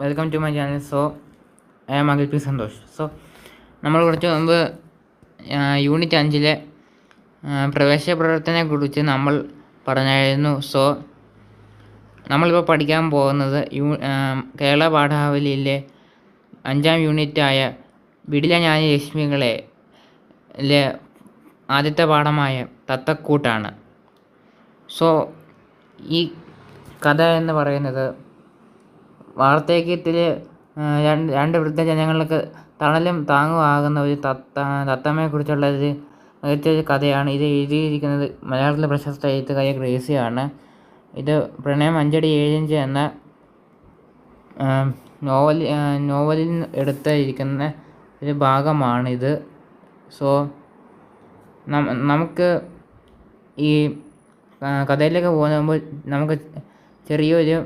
Welcome to my channel so I am Akhil P Santhosh so നമ്മൾ കുറച്ച് മുമ്പ് unit അഞ്ചിലെ പ്രവേശന പ്രവർത്തനത്തെക്കുറിച്ച് നമ്മൾ പറഞ്ഞായിരുന്നു. സോ നമ്മളിപ്പോൾ പഠിക്കാൻ പോകുന്നത് യൂ കേരള പാഠാവലിയിലെ അഞ്ചാം യൂണിറ്റായ വിടില ഞാൻ രശ്മികളെ ആദ്യത്തെ പാഠമായ തത്തക്കൂട്ടാണ്. സോ ഈ കഥ എന്ന് പറയുന്നത് വാർദ്ധക്യത്തിൽ രണ്ട് രണ്ട് വൃദ്ധജനങ്ങൾക്ക് തണലും താങ്ങുമാകുന്ന ഒരു തത്ത തത്തമ്മയെക്കുറിച്ചുള്ള ഒരു മികച്ചൊരു കഥയാണ് ഇത് എഴുതിയിരിക്കുന്നത്. മലയാളത്തിലെ പ്രശസ്ത എഴുത്തുകാരി ഗ്രേസിയാണ്. ഇത് പ്രണയം അഞ്ചടി ഏഴിഞ്ച് എന്ന നോവൽ നോവലിൽ എടുത്തിരിക്കുന്ന ഒരു ഭാഗമാണിത്. സോ നമുക്ക് ഈ കഥയിലേക്ക് പോകുമ്പോൾ നമുക്ക് ചെറിയൊരു